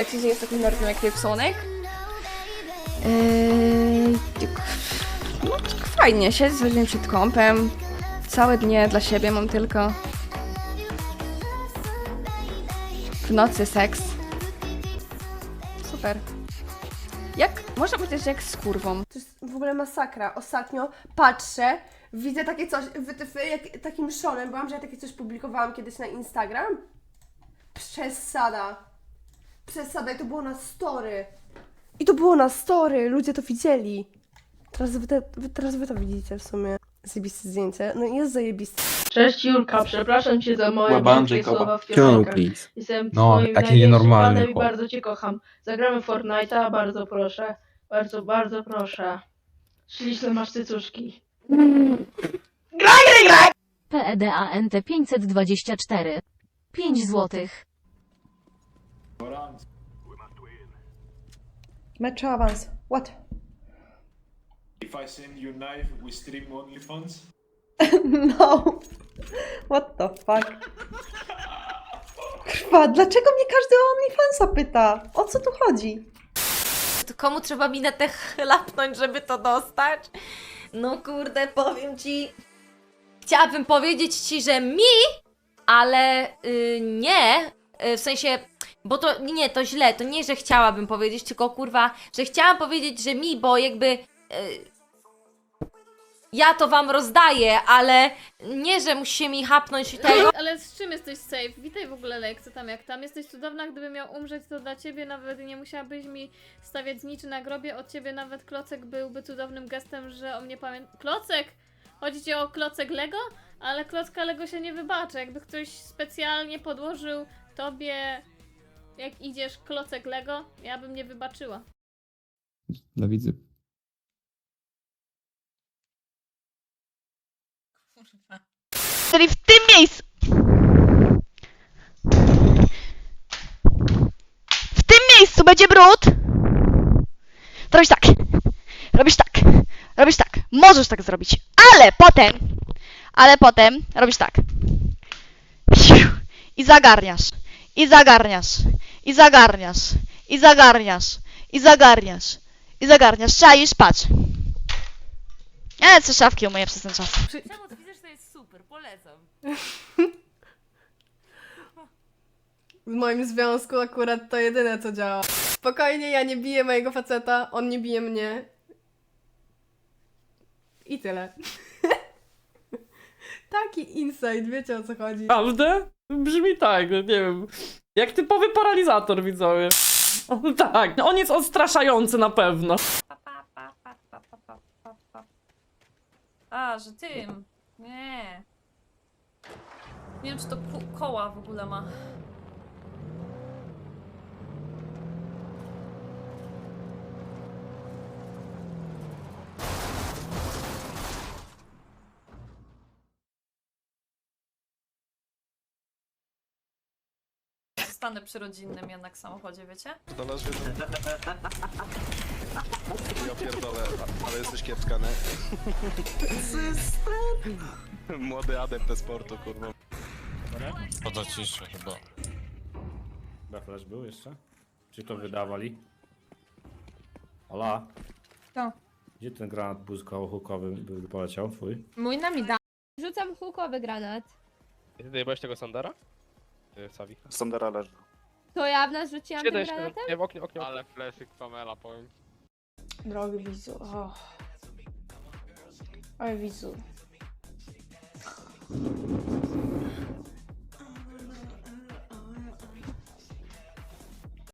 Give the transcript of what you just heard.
Jak się dzieje z takim nerdem jak Pieprzonek? Yy, tak- no, fajnie, siedzę sobie przed kąpem. Całe dnie dla siebie mam tylko. W nocy seks. Super. Jak, można powiedzieć jak z kurwą. To jest w ogóle masakra. Ostatnio patrzę, widzę takie coś, wytyfy, jak takim szonem byłam, że ja takie coś publikowałam kiedyś na Instagram. Przesada. Przesada i to było na story. I to było na story, ludzie to widzieli. Teraz wy, te, wy, teraz wy to widzicie w sumie. Zajebiste zdjęcie. No jest zajebiste. Cześć Julka, przepraszam cię za moje brzydkie Jacoba. słowa w piosenkach. please. Jestem No, twoim taki największym nienormalny fanem i chłop. bardzo cię kocham. Zagramy Fortnite'a, bardzo proszę. Bardzo, bardzo proszę. Śliczne masz cycuszki. PEDANT 524. 5 złotych. Mecz awans. What? If I send you knife, we stream OnlyFans? No. What the fuck? Krwa, dlaczego mnie każdy o OnlyFansa pyta? O co tu chodzi? To komu trzeba minetę chlapnąć, żeby to dostać? No kurde, powiem ci. Chciałabym powiedzieć ci, że mi, ale y, nie. Y, w sensie, bo to nie, to źle. To nie, że chciałabym powiedzieć, tylko kurwa, że chciałam powiedzieć, że mi, bo jakby. Y, ja to wam rozdaję, ale nie, że musicie mi chapnąć tego. Ale z czym jesteś safe? Witaj w ogóle, Lek, co tam, jak tam? Jesteś cudowna, gdybym miał umrzeć, to dla ciebie nawet nie musiałabyś mi stawiać zniczy na grobie. Od ciebie nawet klocek byłby cudownym gestem, że o mnie pamięta. Klocek! Chodzi ci o klocek Lego? Ale klocka Lego się nie wybaczy. Jakby ktoś specjalnie podłożył tobie, jak idziesz, klocek Lego, ja bym nie wybaczyła. Dla widzów. Czyli w tym miejscu. W tym miejscu będzie brud. To robisz tak. Robisz tak. Robisz tak. Możesz tak zrobić. Ale potem. Ale potem robisz tak. I zagarniasz. I zagarniasz. I zagarniasz. I zagarniasz. I zagarniasz. I zagarniasz. Czaisz, patrz. Ja co szafki umyję przez ten czas. Przemoc fizyczna jest super, polecam. W moim związku akurat to jedyne co działa. Spokojnie, ja nie biję mojego faceta, on nie bije mnie. I tyle. Taki insight, wiecie o co chodzi. Prawda? Brzmi tak, nie wiem. Jak typowy paralizator, widzowie. Tak, on jest odstraszający na pewno. A, że tym. Nie. Nie wiem, czy to koła w ogóle ma. Zostanę przy rodzinnym jednak samochodzie, wiecie? Zależy. Ja pierdolę, a- ale jesteś kiepska, nie? Młody adept sportu, kurwa. Poda ciszę chyba. Beflash był jeszcze? Czy to wydawali? Ola? Co? Gdzie ten granat błyskowo-hukowy by poleciał, twój? Mój nami da. Rzucam hukowy granat. Ty tego Sandara? y, Savi. Sandera leży. To ja w nas rzuciłam tym granatem? nie, w oknie, oknie. Ale fleszyk Pamela, powiem. Drogi wizu. Och. Oj wizu.